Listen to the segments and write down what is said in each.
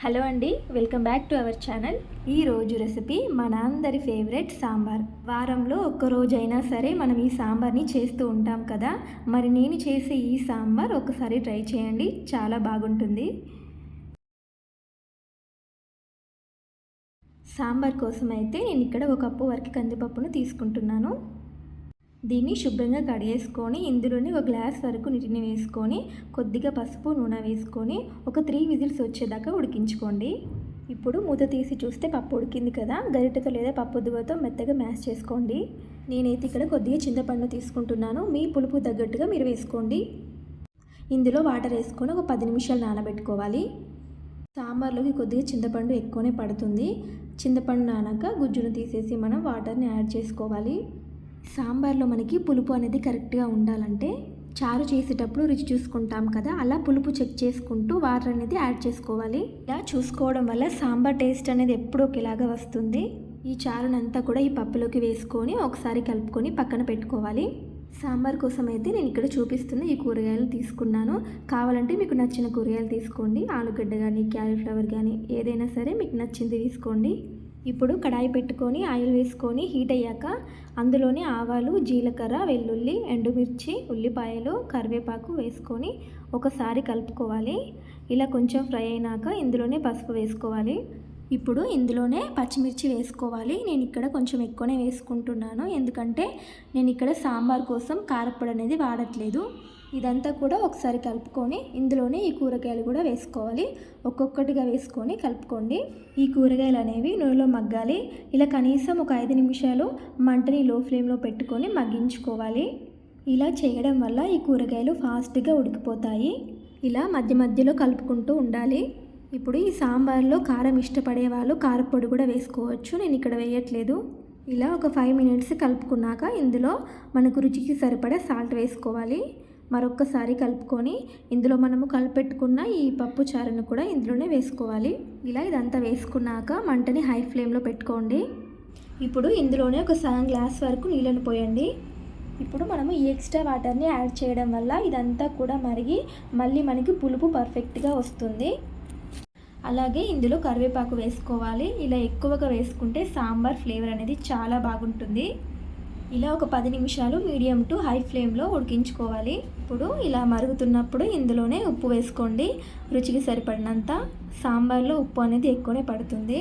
Hello అండి welcome back to our channel. ఈ రోజు రెసిపీ మన అందరి ఫేవరెట్ సాంబార్. వారంలో ఒక్కరోజైనా సరే మనం ఈ సాంబార్ని చేస్తూ ఉంటాం కదా? మరి నేను చేసే ఈ సాంబార్ ఒకసారి ట్రై చేయండి చాలా బాగుంటుంది. సాంబార్ కోసం అయితే నేను ఇక్కడ ఒక కప్పు వరకు కందిపప్పును తీసుకుంటున్నాను. దీన్ని శుభ్రంగా కడిగేసుకొని ఇందులోని ఒక గ్లాస్ వరకు నీటిని వేసుకొని కొద్దిగా పసుపు నూనె వేసుకొని ఒక త్రీ విజిల్స్ వచ్చేదాకా ఉడికించుకోండి. ఇప్పుడు మూత తీసి చూస్తే పప్పు ఉడికింది కదా గరిటెతో లేదా పప్పు దువ్వతో మెత్తగా మ్యాష్ చేసుకోండి. నేనైతే ఇక్కడ కొద్దిగా చింతపండు తీసుకుంటున్నాను మీ పులుపు తగ్గట్టుగా మీరు వేసుకోండి. ఇందులో వాటర్ వేసుకొని ఒక పది నిమిషాలు నానబెట్టుకోవాలి. సాంబార్లోకి కొద్దిగా చింతపండు ఎక్కువనే పడుతుంది. చింతపండు నానాక గుజ్జును తీసేసి మనం వాటర్ని యాడ్ చేసుకోవాలి. సాంబార్లో మనకి పులుపు అనేది కరెక్ట్గా ఉండాలంటే చారు చేసేటప్పుడు రుచి చూసుకుంటాం కదా అలా పులుపు చెక్ చేసుకుంటూ వాటర్ అనేది యాడ్ చేసుకోవాలి. ఇలా చూసుకోవడం వల్ల సాంబార్ టేస్ట్ అనేది ఎప్పుడూ ఒకేలాగా వస్తుంది. ఈ చారునంతా కూడా ఈ పప్పులోకి వేసుకొని ఒకసారి కలుపుకొని పక్కన పెట్టుకోవాలి. సాంబార్ కోసం అయితే నేను ఇక్కడ చూపిస్తున్న ఈ కూరగాయలు తీసుకున్నాను. కావాలంటే మీకు నచ్చిన కూరగాయలు తీసుకోండి. ఆలుగడ్డ కానీ క్యాలీఫ్లవర్ కానీ ఏదైనా సరే మీకు నచ్చింది తీసుకోండి. ఇప్పుడు కడాయి పెట్టుకొని ఆయిల్ వేసుకొని హీట్ అయ్యాక అందులోనే ఆవాలు జీలకర్ర వెల్లుల్లి ఎండుమిర్చి ఉల్లిపాయలు కరివేపాకు వేసుకొని ఒకసారి కలుపుకోవాలి. ఇలా కొంచెం ఫ్రై అయినాక ఇందులోనే పసుపు వేసుకోవాలి. ఇప్పుడు ఇందులోనే పచ్చిమిర్చి వేసుకోవాలి. నేను ఇక్కడ కొంచెం ఎక్కువనే వేసుకుంటున్నాను. ఎందుకంటే నేను ఇక్కడ సాంబార్ కోసం కారప్పొడి అనేది వాడట్లేదు. ఇదంతా కూడా ఒకసారి కలుపుకొని ఇందులోనే ఈ కూరగాయలు కూడా వేసుకోవాలి. ఒక్కొక్కటిగా వేసుకొని కలుపుకోండి. ఈ కూరగాయలు అనేవి నూనెలో మగ్గాలి. ఇలా కనీసం ఒక ఐదు నిమిషాలు మంటని లో ఫ్లేమ్లో పెట్టుకొని మగ్గించుకోవాలి. ఇలా చేయడం వల్ల ఈ కూరగాయలు ఫాస్ట్గా ఉడికిపోతాయి. ఇలా మధ్య మధ్యలో కలుపుకుంటూ ఉండాలి. ఇప్పుడు ఈ సాంబార్లో కారం ఇష్టపడే వాళ్ళు కారపొడి కూడా వేసుకోవచ్చు. నేను ఇక్కడ వేయట్లేదు. ఇలా ఒక ఫైవ్ మినిట్స్ కలుపుకున్నాక ఇందులో మనకు రుచికి సరిపడే సాల్ట్ వేసుకోవాలి. మరొక్కసారి కలుపుకొని ఇందులో మనము కలిపెట్టుకున్న ఈ పప్పు చారును కూడా ఇందులోనే వేసుకోవాలి. ఇలా ఇదంతా వేసుకున్నాక మంటని హై ఫ్లేమ్లో పెట్టుకోండి. ఇప్పుడు ఇందులోనే ఒక సగం గ్లాస్ వరకు నీళ్ళని పోయండి. ఇప్పుడు మనము ఈ ఎక్స్ట్రా వాటర్ని యాడ్ చేయడం వల్ల ఇదంతా కూడా మరిగి మళ్ళీ మనకి పులుపు పర్ఫెక్ట్గా వస్తుంది. అలాగే ఇందులో కరివేపాకు వేసుకోవాలి. ఇలా ఎక్కువగా వేసుకుంటే సాంబార్ ఫ్లేవర్ అనేది చాలా బాగుంటుంది. ఇలా ఒక పది నిమిషాలు మీడియం టు హై ఫ్లేమ్లో ఉడికించుకోవాలి. ఇప్పుడు ఇలా మరుగుతున్నప్పుడు ఇందులోనే ఉప్పు వేసుకోండి. రుచికి సరిపడినంత సాంబార్లో ఉప్పు అనేది ఎక్కువనే పడుతుంది.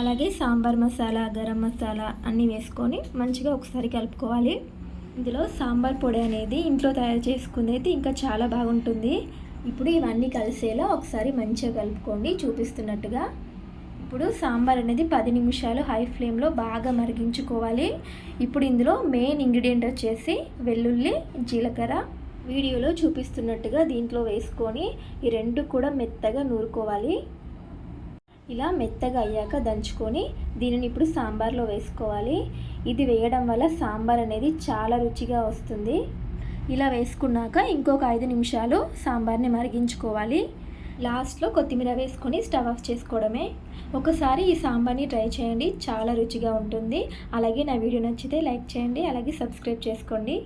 అలాగే సాంబార్ మసాలా గరం మసాలా అన్నీ వేసుకొని మంచిగా ఒకసారి కలుపుకోవాలి. ఇందులో సాంబార్ పొడి అనేది ఇంట్లో తయారు చేసుకునేది ఇంకా చాలా బాగుంటుంది. ఇప్పుడు ఇవన్నీ కలిసేలా ఒకసారి మంచిగా కలుపుకోండి చూపిస్తున్నట్టుగా. ఇప్పుడు సాంబార్ అనేది పది నిమిషాలు హై ఫ్లేమ్లో బాగా మరిగించుకోవాలి. ఇప్పుడు ఇందులో మెయిన్ ఇంగ్రీడియంట్ వచ్చేసి వెల్లుల్లి జీలకర్ర. వీడియోలో చూపిస్తున్నట్టుగా దీంట్లో వేసుకొని ఈ రెండు కూడా మెత్తగా నూరుకోవాలి. ఇలా మెత్తగా అయ్యాక దంచుకొని దీనిని ఇప్పుడు సాంబార్లో వేసుకోవాలి. ఇది వేయడం వల్ల సాంబార్ అనేది చాలా రుచిగా వస్తుంది. ఇలా వేసుకున్నాక ఇంకొక ఐదు నిమిషాలు సాంబార్ని మరిగించుకోవాలి. లాస్ట్లో కొత్తిమీర వేసుకొని స్టవ్ ఆఫ్ చేసుకోవడమే. ఒకసారి ఈ సాంబార్ని ట్రై చేయండి చాలా రుచిగా ఉంటుంది. అలాగే నా వీడియో నచ్చితే లైక్ చేయండి అలాగే సబ్స్క్రైబ్ చేసుకోండి.